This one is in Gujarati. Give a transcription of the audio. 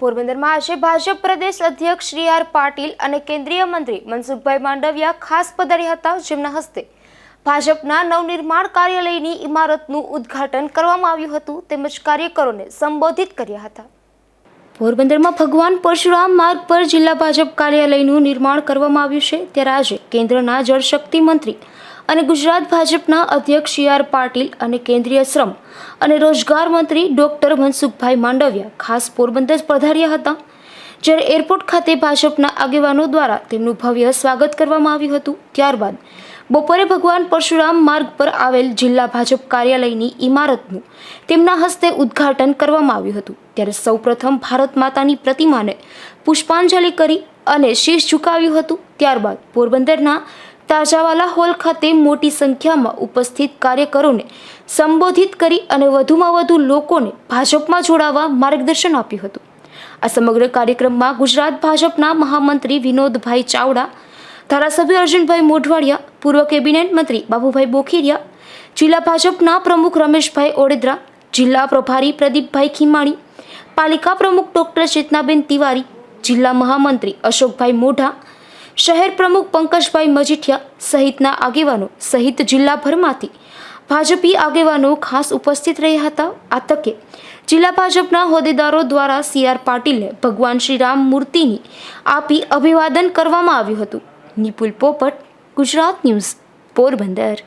પોરબંદરમાં આજે ભાજપ પ્રદેશ અધ્યક્ષ શ્રી આર પાટીલ અને કેન્દ્રીય મંત્રી મનસુખભાઈ માંડવિયા ખાસ પધાર્યા હતા જેમના હસ્તે ભાજપના નવનિર્માણ કાર્યાલયની ઇમારતનું ઉદ્ઘાટન કરવામાં આવ્યું હતું તેમજ કાર્યકરોને સંબોધિત કર્યા હતા. પોરબંદરમાં ભગવાન પરશુરામ માર્ગ પર જિલ્લા ભાજપ કાર્યાલયનું નિર્માણ કરવામાં આવ્યું છે. ત્યારે આજે કેન્દ્રના જળશક્તિ મંત્રી અને ગુજરાત ભાજપના અધ્યક્ષ સી આર પાટીલ અને કેન્દ્રીય શ્રમ અને રોજગાર મંત્રી ડોક્ટર મનસુખભાઈ માંડવિયા ખાસ પોરબંદર પધાર્યા હતા. જ્યારે એરપોર્ટ ખાતે ભાજપના આગેવાનો દ્વારા તેમનું ભવ્ય સ્વાગત કરવામાં આવ્યું હતું. ત્યારબાદ બપોરે ભગવાન પરશુરામ માર્ગ પર આવેલ જિલ્લા ભાજપ કાર્યાલયની ઇમારતનું તેમના હસ્તે ઉદ્ઘાટન કરવામાં આવ્યું હતું. ત્યારે સૌપ્રથમ ભારત માતાની પ્રતિમાને પુષ્પાંજલિ કરી અને શીશ ઝુકાવ્યું હતું. ત્યારબાદ પોરબંદરના તાજાવાલા હોલ ખાતે મોટી સંખ્યામાં ઉપસ્થિત કાર્યકરોને સંબોધિત કરી અને વધુમાં વધુ લોકોને ભાજપમાં જોડાવા માર્ગદર્શન આપ્યું હતું. આ સમગ્ર કાર્યક્રમમાં ગુજરાત ભાજપના મહામંત્રી વિનોદભાઈ ચાવડા, ધારાસભ્ય અર્જુનભાઈ મોઢવાડિયા, પૂર્વ કેબિનેટ મંત્રી બાબુભાઈ બોખીરિયા, જિલ્લા ભાજપના પ્રમુખ રમેશભાઈ ઓડેદરા, જિલ્લા પ્રભારી પ્રદીપભાઈ ખીમાણી, પાલિકા પ્રમુખ ડોક્ટર ચેતનાબેન તિવારી, જિલ્લા મહામંત્રી અશોકભાઈ મોઢા શહેર પ્રમુખ પંકજભાઈ મજીઠિયા સહિતના આગેવાનો સહિત જિલ્લાભરમાંથી ભાજપી આગેવાનો ખાસ ઉપસ્થિત રહ્યા હતા. આ તકે જિલ્લા ભાજપના હોદ્દેદારો દ્વારા સી આર પાટીલને ભગવાન શ્રી રામ મૂર્તિની આપી અભિવાદન કરવામાં આવ્યું હતું. નિપુલ પોપટ, ગુજરાત ન્યૂઝ, પોરબંદર.